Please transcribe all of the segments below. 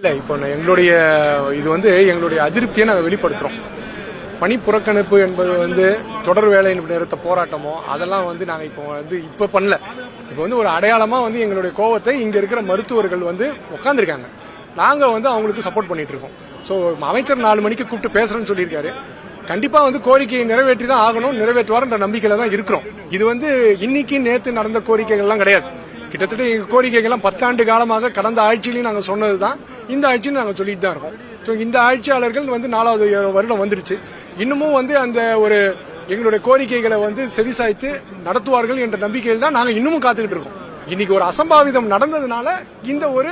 இல்லை இப்போ நான் எங்களுடைய இது வந்து எங்களுடைய அதிருப்தியை நாங்கள் வெளிப்படுத்துகிறோம் பணி புறக்கணிப்பு என்பது வந்து தொடர் வேலை நிறுத்த போராட்டமோ அதெல்லாம் வந்து நாங்கள் இப்போ வந்து இப்போ பண்ணல. இப்போ வந்து ஒரு அடையாளமாக வந்து எங்களுடைய கோவத்தை இங்கே இருக்கிற மருத்துவர்கள் வந்து உட்காந்துருக்காங்க நாங்கள் வந்து அவங்களுக்கு சப்போர்ட் பண்ணிட்டு இருக்கோம். ஸோ அமைச்சர் நாலு மணிக்கு கூப்பிட்டு பேசுறேன்னு சொல்லியிருக்காரு. கண்டிப்பாக வந்து கோரிக்கையை நிறைவேற்றி தான் ஆகணும் நிறைவேற்றுவார்ன்ற நம்பிக்கையில் தான் இருக்கிறோம். இது வந்து இன்னைக்கு நேற்று நடந்த கோரிக்கைகள்லாம் கிடையாது. கிட்டத்தட்ட எங்கள் கோரிக்கைகள்லாம் பத்தாண்டு காலமாக கடந்த ஆட்சியிலையும் நாங்கள் சொன்னது தான் இந்த ஆட்சியும் நாங்கள் சொல்லிட்டு தான் இருக்கோம். ஸோ இந்த ஆட்சியாளர்கள் வந்து நாலாவது வருடம் வந்துருச்சு. இன்னமும் வந்து அந்த ஒரு எங்களுடைய கோரிக்கைகளை வந்து செவிசாய்த்து நடத்துவார்கள் என்ற நம்பிக்கையில் தான் நாங்கள் இன்னமும் காத்துக்கிட்டு இருக்கோம். இன்னைக்கு ஒரு அசம்பாவிதம் நடந்ததுனால இந்த ஒரு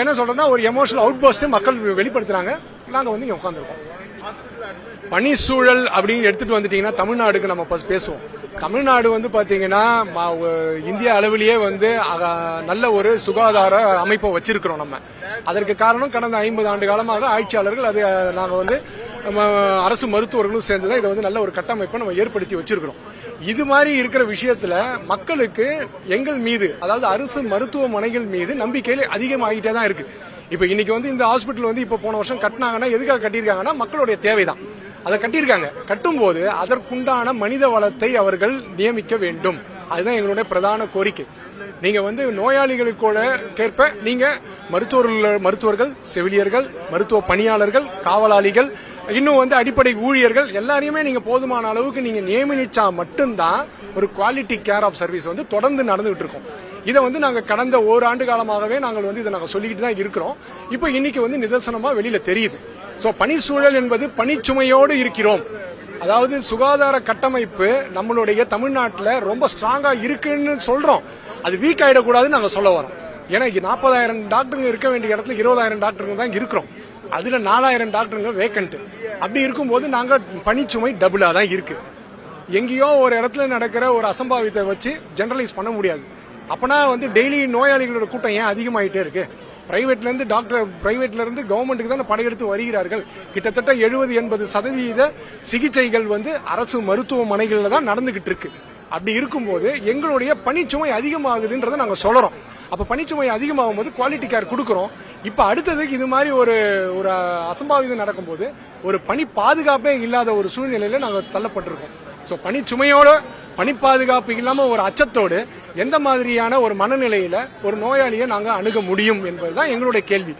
என்ன சொல்றேன்னா ஒரு எமோஷனல் அவுட் பஸ்ட் மக்கள் வெளிப்படுத்துறாங்க. நாங்கள் வந்து இங்கே உட்காந்துருக்கோம் பனிச்சூழல் அப்படின்னு எடுத்துட்டு வந்துட்டீங்கன்னா தமிழ்நாடுக்கு நம்ம பேசுவோம். தமிழ்நாடு வந்து பாத்தீங்கன்னா இந்திய அளவிலேயே வந்து நல்ல ஒரு சுகாதார அமைப்பை வச்சிருக்கிறோம் நம்ம. அதற்கு காரணம் கடந்த ஐம்பது ஆண்டு காலமாக ஆட்சியாளர்கள் அது நாங்க வந்து நம்ம அரசு மருத்துவர்களும் சேர்ந்து தான் இதை வந்து நல்ல ஒரு கட்டமைப்பை நம்ம ஏற்படுத்தி வச்சிருக்கிறோம். இது மாதிரி இருக்கிற விஷயத்துல மக்களுக்கு எங்கள் மீது அதாவது அரசு மருத்துவமனைகள் மீது நம்பிக்கையில அதிகமாகிட்டே தான் இருக்கு. இப்ப இன்னைக்கு வந்து இந்த ஹாஸ்பிட்டல் வந்து இப்ப போன வருஷம் கட்டினாங்கன்னா எதுக்காக கட்டியிருக்காங்கன்னா மக்களுடைய தேவைதான். அதை கட்டியிருக்காங்க. கட்டும்போது அதற்குண்டான மனித வளத்தை அவர்கள் நியமிக்க வேண்டும். அதுதான் எங்களுடைய பிரதான கோரிக்கை. நீங்க வந்து நோயாளிகளுக்கூட கேற்ப நீங்க மருத்துவர்கள் மருத்துவர்கள் செவிலியர்கள் மருத்துவ பணியாளர்கள் காவலாளிகள் இன்னும் வந்து அடிப்படை ஊழியர்கள் எல்லாரையுமே நீங்க போதுமான அளவுக்கு நீங்க நியமிச்சா மட்டும்தான் ஒரு குவாலிட்டி கேர் ஆஃப் சர்வீஸ் வந்து தொடர்ந்து நடந்துகிட்டு இருக்கும். இதை வந்து நாங்கள் கடந்த ஓராண்டு காலமாகவே நாங்கள் வந்து இதை நாங்கள் சொல்லிக்கிட்டு தான் இருக்கிறோம். இப்போ இன்னைக்கு வந்து நிதர்சனமா வெளியில தெரியுது. சோ பணிச்சூழல் என்பது பணிச்சுமையோடு இருக்கிறோம். அதாவது சுகாதார கட்டமைப்பு நம்மளுடைய தமிழ்நாட்டில் ரொம்ப ஸ்ட்ராங்காக இருக்குன்னு சொல்கிறோம் அது வீக் ஆகிடக்கூடாதுன்னு நாங்கள் சொல்ல வரோம். ஏன்னா நாற்பதாயிரம் டாக்டருங்க இருக்க வேண்டிய இடத்துல இருபதாயிரம் டாக்டருங்க தான் இருக்கிறோம். அதில் நாலாயிரம் டாக்டருங்க வேக்கண்ட் அப்படி இருக்கும்போது நாங்கள் பணிச்சுமை டபுளாக தான் இருக்குது எங்கேயோ ஒரு இடத்துல நடக்கிற ஒரு அசம்பாவித்தை வச்சு ஜெனரலைஸ் பண்ண முடியாது. அப்பனா வந்து டெய்லி நோயாளிகளோட கூட்டம் ஏன் அதிகமாயிட்டே இருக்கு? பிரைவேட்லேருந்து டாக்டர் பிரைவேட்லேருந்து கவர்மெண்ட்டுக்கு தான் படையெடுத்து வருகிறார்கள். கிட்டத்தட்ட எழுபது எண்பது சதவீத சிகிச்சைகள் வந்து அரசு மருத்துவமனைகளில் தான் நடந்துகிட்டு இருக்கு. அப்படி இருக்கும்போது எங்களுடைய பணிச்சுமை அதிகமாகுதுன்றதை நாங்கள் சொல்கிறோம் அப்போ பணிச்சுமை அதிகமாகும் போது குவாலிட்டி கேர் கொடுக்குறோம். இப்போ அடுத்ததுக்கு இது மாதிரி ஒரு ஒரு அசம்பாவிதம் நடக்கும்போது ஒரு பணி பாதுகாப்பே இல்லாத ஒரு சூழ்நிலையில் நாங்கள் தள்ளப்பட்டிருக்கோம். ஸோ பணிச்சுமையோட பணி பாதுகாப்பு இல்லாமல் ஒரு அச்சத்தோடு எந்த மாதிரியான ஒரு மனநிலையில ஒரு நோயாளியை நாங்கள் அணுக முடியும் என்பதுதான் எங்களுடைய கேள்வி.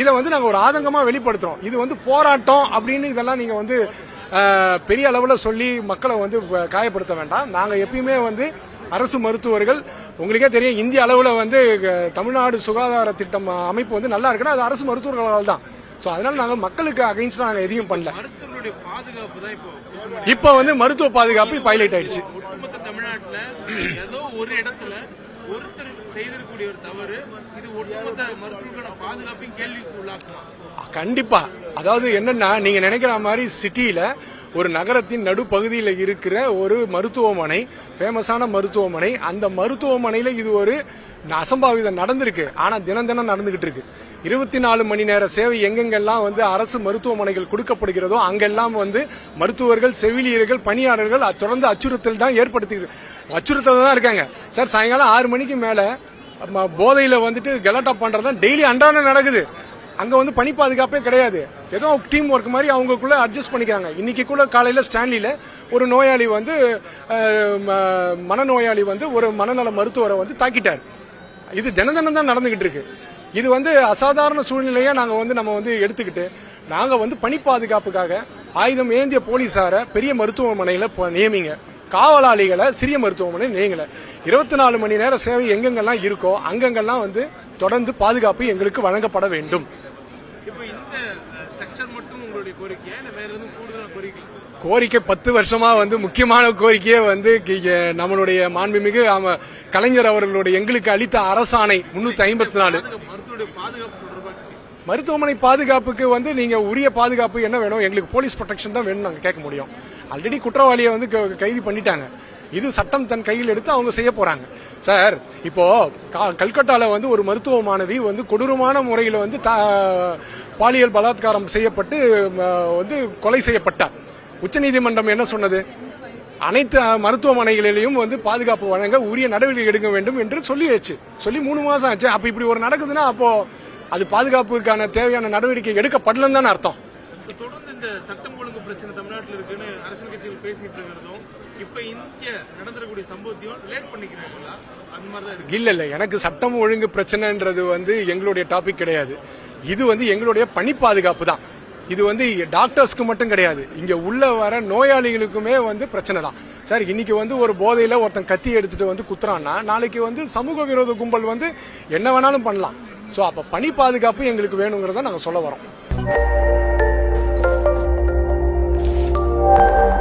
இதை வந்து நாங்கள் ஒரு ஆதங்கமாக வெளிப்படுத்துறோம். இது வந்து போராட்டம் அப்படின்னு இதெல்லாம் நீங்கள் வந்து பெரிய அளவில் சொல்லி மக்களை வந்து காயப்படுத்த வேண்டாம். நாங்கள் எப்பயுமே வந்து அரசு மருத்துவர்கள் உங்களுக்கே தெரியும் இந்திய அளவில் வந்து தமிழ்நாடு சுகாதார திட்டம் அமைப்பு வந்து நல்லா இருக்குன்னா அது அரசு மருத்துவர்களால் தான். சோ அதனால நாங்க மக்களுக்கு அகைன்ஸ்டா நாங்க எதையும் பண்ணல. இப்போ வந்து மருத்துவ பாதுகாப்பு பைலைட் ஆயிடுச்சு. ஏதோ ஒரு இடத்துல ஒருத்தர் செய்திருக்கக்கூடிய ஒரு தவறு இது ஒட்டுமொத்த மருத்துவர்களோட பாதுகாப்பையும் கேள்விக்கு உள்ளாக்குமா? கண்டிப்பா. அதாவது என்னன்னா நீங்க நினைக்கிற மாதிரி சிட்டியில ஒரு நகரத்தின் நடுப்பகுதியில் இருக்கிற ஒரு மருத்துவமனை ஃபேமஸான மருத்துவமனை. அந்த மருத்துவமனையில் இது ஒரு அசம்பாவிதம் நடந்திருக்கு. ஆனால் தினம் தினம் நடந்துகிட்டு இருக்கு. இருபத்தி நாலு மணி நேர சேவை எங்கெங்கெல்லாம் வந்து அரசு மருத்துவமனைகள் கொடுக்கப்படுகிறதோ அங்கெல்லாம் வந்து மருத்துவர்கள் செவிலியர்கள் பணியாளர்கள் தொடர்ந்து அச்சுறுத்தல் தான் ஏற்படுத்தி அச்சுறுத்தல் தான் இருக்காங்க. சார் சாயங்காலம் ஆறு மணிக்கு மேல ம- போதையில வந்துட்டு கலாட்டா பண்றதுதான் டெய்லி அன்றாடம் நடக்குது. அங்க வந்து பணி பாதுகாப்பே கிடையாது. ஏதோ டீம் ஒர்க் மாதிரி அவங்களுக்குள்ள அட்ஜஸ்ட் பண்ணிக்கிறாங்க. இன்னைக்கு கூட காலையில ஸ்டான்லில ஒரு நோயாளி வந்து ம- மனநோயாளி வந்து ஒரு மனநல மருத்துவரை வந்து தாக்கிட்டார். இது தினம் தினம் தான் நடந்துகிட்டு இருக்கு. இது வந்து அசாதாரண சூழ்நிலையா நாங்க வந்து நம்ம வந்து எடுத்துக்கிட்டு நாங்க வந்து பணி பாதுகாப்புக்காக ஆயுதம் ஏந்திய போலீசார பெரிய மருத்துவமனையில நியமிங்க. காவலாளிகளை சிறிய மருத்துவமனை நியமல இருபத்தி நாலு மணி நேர சேவை எங்கெங்கெல்லாம் இருக்கோ அங்கங்கெல்லாம் வந்து தொடர்ந்து பாதுகாப்பு எங்களுக்கு வழங்கப்பட வேண்டும். கோரிக்கை? பத்து வருஷமா வந்து முக்கியமான கோரிக்கையே வந்து நம்மளுடைய மாண்புமிகு கலைஞர் அவர்களுடைய எங்களுக்கு அளித்த அரசாணை முன்னூத்தி ஐம்பத்தி நாலு மருத்துவமனை பாதுகாப்புக்கு வந்து நீங்க உரிய பாதுகாப்பு என்ன வேணும்? எங்களுக்கு போலீஸ் ப்ரொடெக்ஷன் தான் வேணும் நாங்க கேட்க முடியும். ஆல்ரெடி குற்றவாளியை வந்து கைது பண்ணிட்டாங்க. இது சட்டம் தன் கையில் எடுத்து அவங்க செய்ய போறாங்க. சார் இப்போ கல்கட்டால வந்து ஒரு மருத்துவ மாணவி வந்து கொடூரமான முறையில் வந்து தா- பாலியல் பலாத்காரம் செய்யப்பட்டு வந்து கொலை செய்யப்பட்டார் உச்சநீதிமன்றம் என்ன சொன்னது? அனைத்து மருத்துவமனைகளிலையும் மருத்துவமனைகளிலும் வந்து பாதுகாப்பு வழங்க உரிய நடவடிக்கை எடுக்க வேண்டும் என்று சொல்லியாச்சு. சொல்லி மூணு மாசம் ஆச்சு. அப்ப இப்படி ஒரு நடக்குதுன்னா அப்போ அது பாதுகாப்புக்கான தேவையான நடவடிக்கை எடுக்கப்படலன்னு தானே அர்த்தம். இந்த சட்டம் ஒழுங்கு பிரச்சனை தமிழ்நாட்டில் இருக்குன்னு அரசியல் கட்சிகள் பேசிட்டு இருக்கிறதும் இப்ப இந்திய நடந்துடக்கூடிய சம்பவத்தையும் ரிலேட் பண்ணிக்கிறாங்களா அந்த மாதிரி இல்ல இல்ல. எனக்கு சட்டம் ஒழுங்கு பிரச்சனைன்றது வந்து எங்களுடைய டாபிக் கிடையாது. இது வந்து எங்களுடைய பணி பாதுகாப்பு தான். இது வந்து டாக்டர்ஸ்க்கு மட்டும் கிடையாது. இங்க உள்ள வர நோயாளிகளுக்குமே வந்து பிரச்சனை தான். சார் இன்னைக்கு வந்து ஒரு போதையில ஒருத்தன் கத்தி எடுத்துட்டு வந்து குத்துறான்னா நாளைக்கு வந்து சமூக விரோத கும்பல் வந்து என்ன வேணாலும் பண்ணலாம். சோ அப்ப பணி பாதுகாப்பு எங்களுக்கு வேணுங்கிறத நாங்க சொல்ல வரோம். Thank you.